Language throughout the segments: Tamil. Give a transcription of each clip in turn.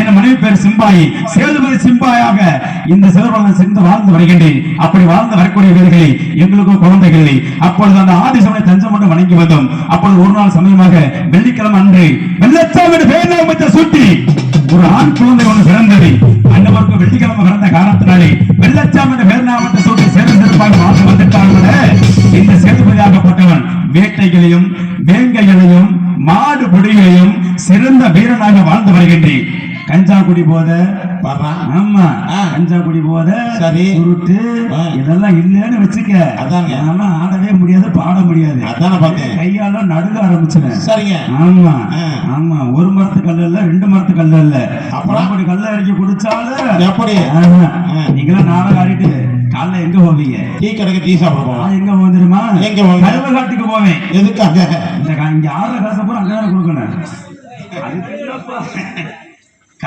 என் மனைவி பேர் சிம்பாயி. சேதுபதி சிம்பாயாக இந்த சிவபெருமான் சேர்ந்து வாழ்ந்து வருகின்றேன். அப்படி வாழ்ந்து வரக்கூடிய வீரர்களே எங்களுக்கும் குழந்தைகள் அப்பொழுது அந்த ஆதிசவனை தஞ்சம் மட்டும் வணங்கி வந்தோம். அப்பொழுது ஒரு நாள் சமயமாக வெள்ளிக்கிழமை அன்று வெள்ளச்சாமி பேர் நாமத்தை சூட்டி ஒரு ஆண் குழந்தை ஒன்று பிறந்தது. அன்னவருக்கு வெள்ளிக்கிழமை பிறந்த காரணத்தினாலே வெள்ளச்சாமி பேர் நாமத்தை சூட்டி சேர்ந்து சிறப்பாக வாழ்ந்து வந்துட்டார்கள் இந்த சேதுபதியாகப்பட்டவன் வேட்டைகளையும் வேங்கைகளையும் மாடு பொடிகளையும் சிறந்த வீரனாக வாழ்ந்து வருகின்றேன். கஞ்சா குடி போத ஆமா. கஞ்சா குடி போத சரி. சுருட்டு. இதெல்லாம் இல்லைன்னு வச்சுக்க அதாங்க. அதெல்லாம் ஆடவே முடியாது பாட முடியாது அதானே பார்த்தேன் கையால நடுங்க ஆரம்பிச்சிடும் சரிங்க ஆமா. ஆமா ஒரு மரத்து கல்லு இல்ல ரெண்டு மரத்து கல்லு இல்ல அப்புறம்? அப்படி கல்ல அடிக்க குடிச்சாலும் எப்படி. நீங்களாம் நாடகம் ஆடிட்டு காலைல எங்க போவீங்க டீ கடைக்கு டீ சாப்பிட போவோம் நான் எங்க போவேன் தெரியுமா எங்க போவீங்க? கருவகாட்டுக்கு போவேன் எதுக்காக இந்த இங்க ஆடுற காசை பூரா அங்கதானே கொடுக்கணும்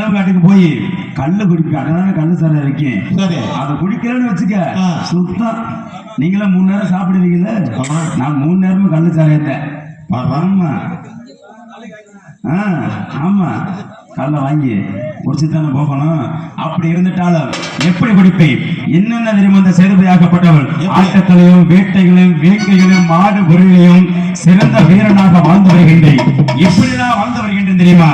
காட்டுக்கு போய் கல்லு குடிக்க அங்கதானே கல்லு சார இருக்கேன் சரி அதை குடிக்கிறேன்னு வச்சுக்க. சுத்தம் நீங்களும் மூணு நேரம் சாப்பிடுவீங்கல்ல. நான் மூணு நேரமும் கல்லு சாரையத்தேன் ஆமா. ஆ ஆமா. கல்ல வாங்கி குடிச்சு தானே போகணும். அப்படி இருந்துட்டாலும் எப்படி குடிப்பேன்? என்னென்ன தெரியுமா? இந்த சேதுபதியாக்கப்பட்டவள்? ஆட்டத்திலையும் வேட்டைகளையும் வேட்கைகளையும் மாடு பொருளையும் சிறந்த வீரனாக வாழ்ந்து வருகின்றேன். எப்படி நான் வாழ்ந்து வருகின்றேன் தெரியுமா?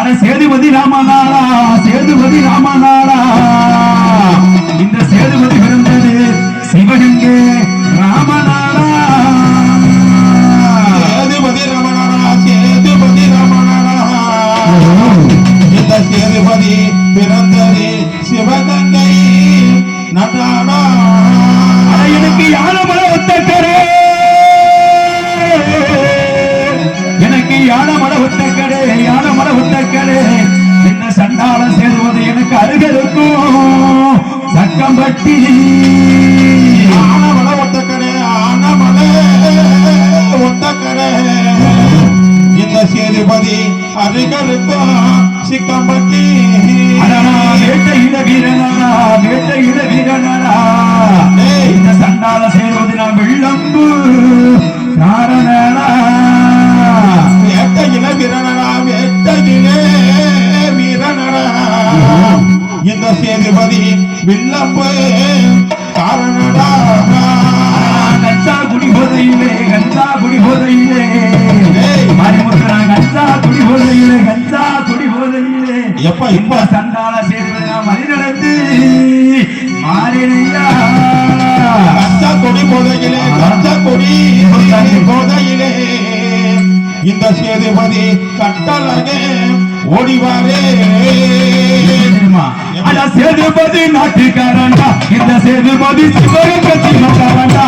அட சேதுபதி ராமநாதா சேதுபதி ராமநாதா. இந்த சேது சிக்கம்பட்டி அடடா, வேட்டையிட வீரனடா, வேட்டையிட வீரனடா. ஏய். இந்த சண்டால சேர்வது நாம் வெள்ளம்பு காரணடா. வேட்டையில வீரனடா வேட்டையில வீரனடா இந்த சேதுபதி வில்லம்பு காரணடா இப்ப சண்டால சேர்வது நாம் மணி நடந்து மாறினையா கச்சா கொடி போதையிலே கச்சா கொடி போதையிலே. இந்த சேதுபதி கட்டழகே ஓடிவாரே. சேதுபதி நாட்டுக்காரன்டா. இந்த Sethupathi Sivaganga சிவகாரன்டா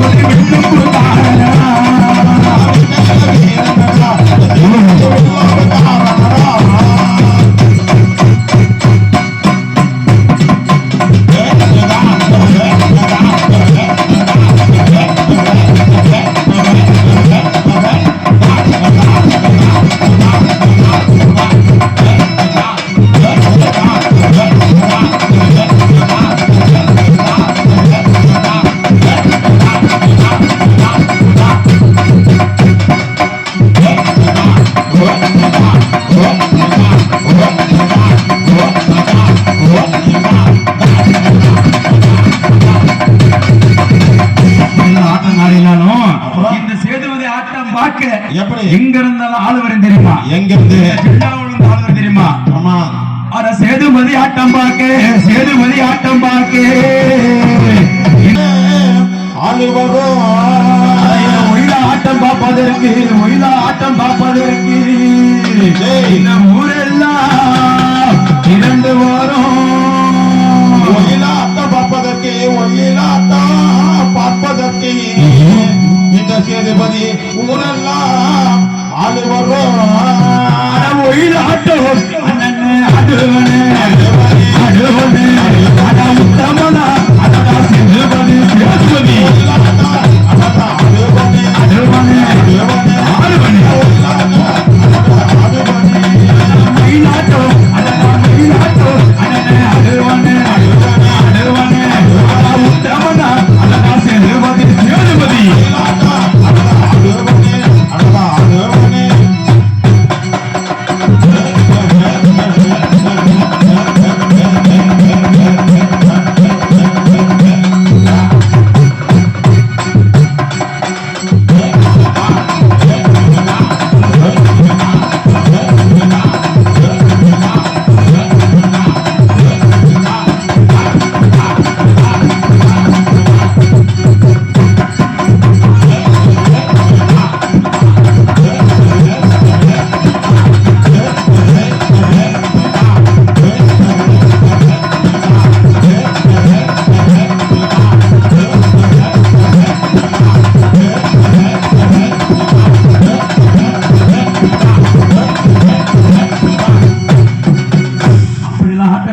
Porque me gusta. ஒயில ஆட்டம் பார்ப்பதற்கு. இந்த ஊரெல்லாம் இரண்டு வாரம். ஒயிலாட்டம் பார்ப்பதற்கு ஒயிலாட்டம் பார்ப்பதற்கு. இந்த சேதுபதி ஊரெல்லாம் ஆளு வரும் ஒயில ஆட்டம்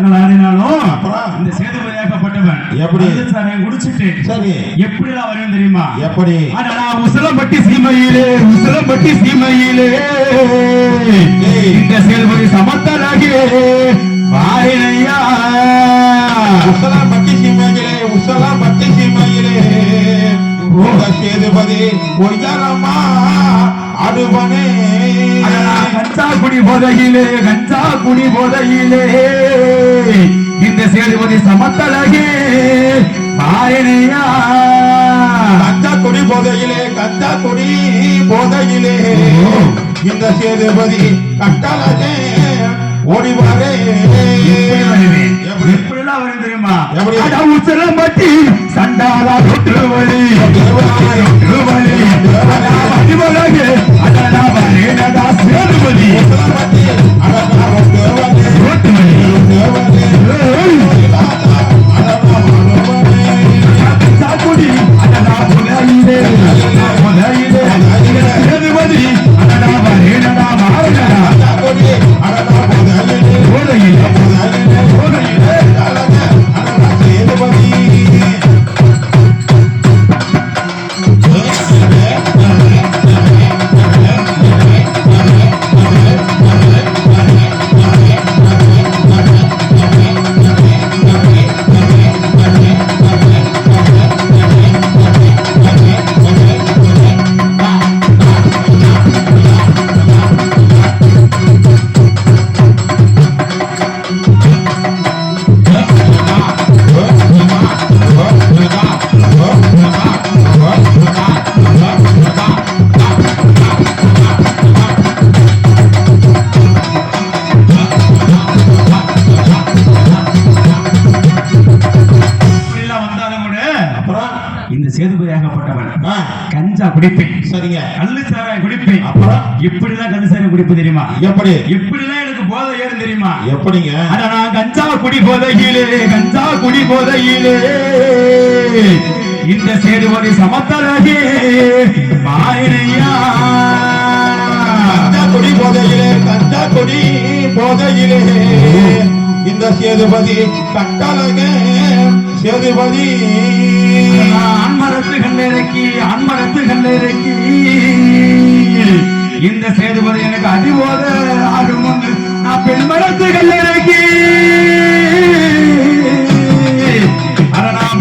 ஆட்டங்கள் ஆடினாலும்? இந்த சேதுபதியாக்கப்பட்டவன் எப்படி? சாரம் குடிச்சிட்டு சரி. எப்படிலாம் வரும் தெரியுமா? எப்படி? அடடா உசலம்பட்டி சீமையிலே உசலம்பட்டி சீமையிலே. இந்த சேதுபதி சமத்தராகி வாயினையா. உசலா பட்டி சீமையிலே. உசலா பட்டி சீமையிலே சேதுபதி ஒய்யாரம்மா. அடுவனே கஞ்சா குடி போதையிலே கஞ்சா குடி போதையிலே. இந்த சேதுபதி சமத்தழகே வாயினையா கஞ்சா கொடி போதையிலே கஞ்சா கொடி போதையிலே இந்த சேதுபதி கட்டழகே ஓடிவாரே. எப்படி வரும் தெரியுமா? எப்படி? அட உசலம்பட்டி சண்டாரா தொற்று வழி தொற்று வழி வரேனடா சேதுபதி கஞ்சா குடிப்பேன். சரிங்க. கள்ளு சாராயம் குடிப்பேன். அப்புறம்? எப்படிலாம் கள்ளு சாராயம் குடிப்பு தெரியுமா? எப்படி? எப்படிலாம் எனக்கு போதை ஏறும் தெரியுமா? எப்படிங்க? அட நான் கஞ்சா குடி போதையிலே கஞ்சா குடி போதையிலே. இந்த சேதுபதி சமத்தரகே மாயினையா கஞ்சா கொடி போதையிலே கஞ்சா கொடி போதையிலே. இந்த சேதுபதி கட்டழகே. சேதுபதி ஆண்மரத்து கல்லிறக்கி ஆண்மரத்து கல்லிறக்கி இந்த சேதுபதி எனக்கு அதிபோத ஆகும் நான் பெண்மரத்து கல்லிறக்கி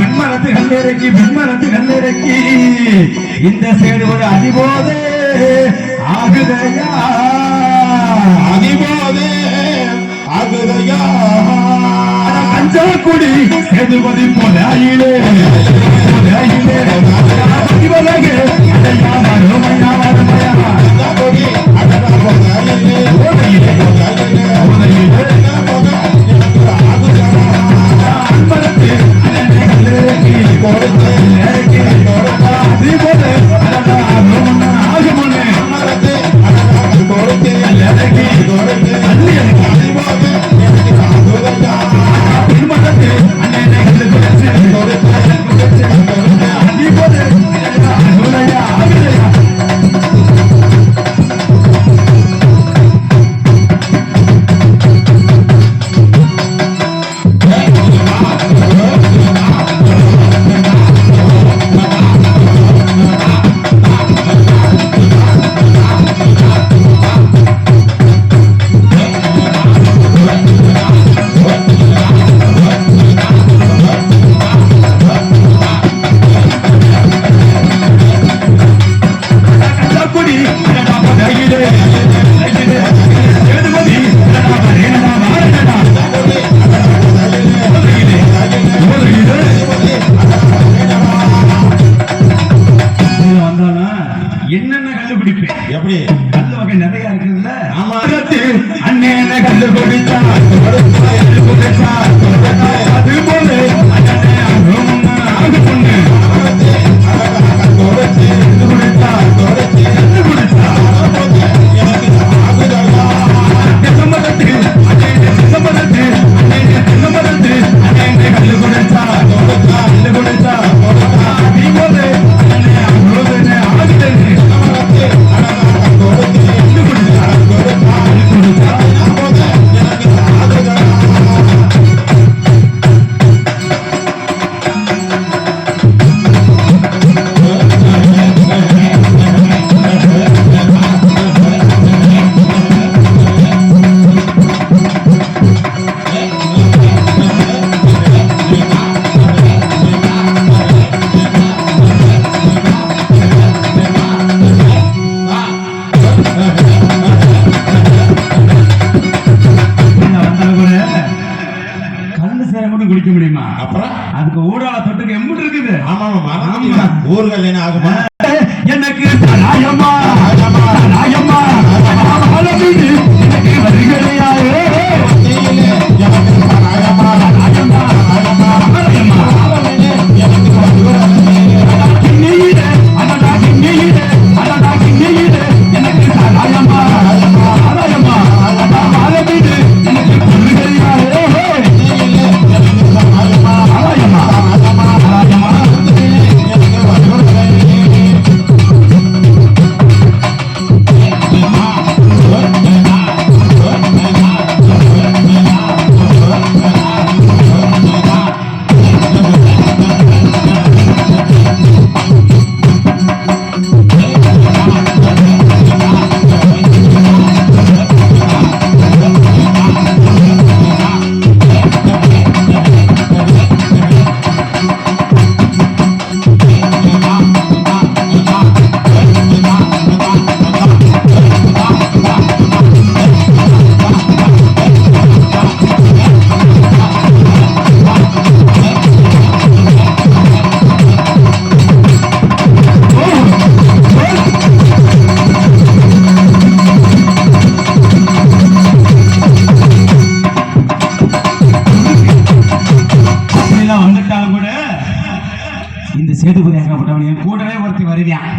பெண்மரத்து கல்லிறக்கி பெண்மரத்து கல்லிறக்கி இந்த சேதுபதி அதிபோத ஆகுதையா? அதிபோதே ஆகுதையா? பஞ்சாக்குடி சேதுபதி போலாயிலே போலாயிலே அதிபலகே அடையா மறுமையா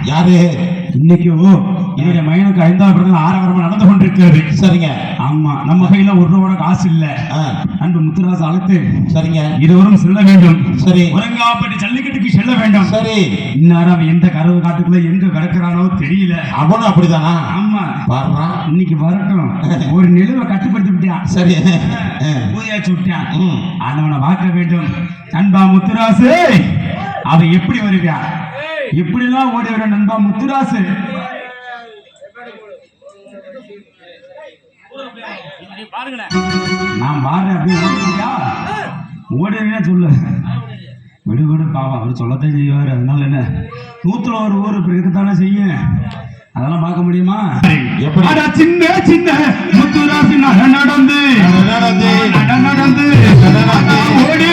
யாரு? இன்னைக்கு ஓ என்னுடைய மகனுக்கு ஐந்தாவது பிறந்த ஆரவாரமா நடந்து கொண்டிருக்கிறது. சரிங்க. ஆமா நம்ம கையில ஒரு ரூபா காசு இல்ல. அன்பு முத்துராசு அழைத்து சரிங்க. இருவரும் செல்ல வேண்டும். சரி. ஒருங்காப்பட்டு ஜல்லிக்கட்டுக்கு செல்ல வேண்டும். சரி. இந்நேரம் அவன் எந்த கரவு காட்டுக்குள்ள எங்க கிடக்குறானோ தெரியல. அவனும் அப்படிதானா? ஆமா. வர்றான். இன்னைக்கு வரட்டும். ஒரு நிலுவை கட்டுப்படுத்தி விட்டான். சரி. ஊதியாச்சு விட்டான். ஆண்டவனை பார்க்க வேண்டும். நண்பா முத்துராசு அவன் எப்படி வருவான் எப்படிலாம் ஓடி வர நண்பா முத்துராசு நான் பாடுறேன் அப்படி ஓடுறியா ஓடுறீங்கன்னா சொல்லு. விடு விடு பாவம். அவர் சொல்லத்தான் செய்வார். அதனால என்ன? நூத்துல ஒரு ஊர் இப்படி இருக்கத்தானே செய்யும். அதெல்லாம் பார்க்க முடியுமா? எப்படி? சின்ன சின்ன. முத்துராசு நட நடந்து. நடந்து. நட நடந்து. ஓடி